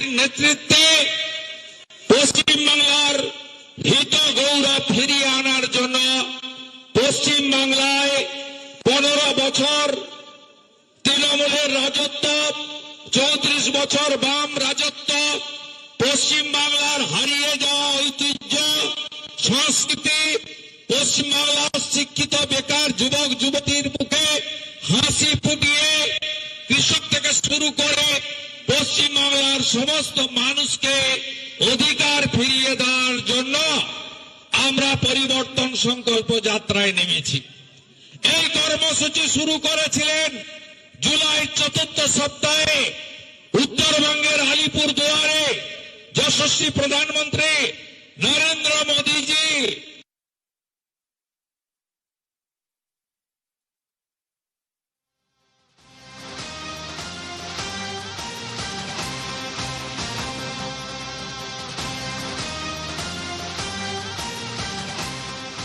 নেতৃত্বে পশ্চিমবাংলার হিত গৌরব ফিরিয়ে আনার জন্য পশ্চিম বাংলায় পনেরো বছর তৃণমূলের রাজত্ব, চৌত্রিশ বছর বাম রাজত্ব পশ্চিম বাংলার হারিয়ে যাওয়া ঐতিহ্য, সংস্কৃতি, পশ্চিমবাংলার শিক্ষিত বেকার যুবক, যুবতীর মুখে হাসি ফুটিয়ে কৃষক থেকে শুরু করে পশ্চিম বাংলার সমস্ত মানুষকে অধিকার ফিরিয়ে দেওয়ার জন্য আমরা পরিবর্তন সংকল্প যাত্রায় নেমেছি। এই কর্মসূচি শুরু করেছিলেন জুলাই চতুর্থ সপ্তাহে উত্তরবঙ্গের আলিপুর দুয়ারে যশস্বী প্রধানমন্ত্রী নরেন্দ্র মোদীজি।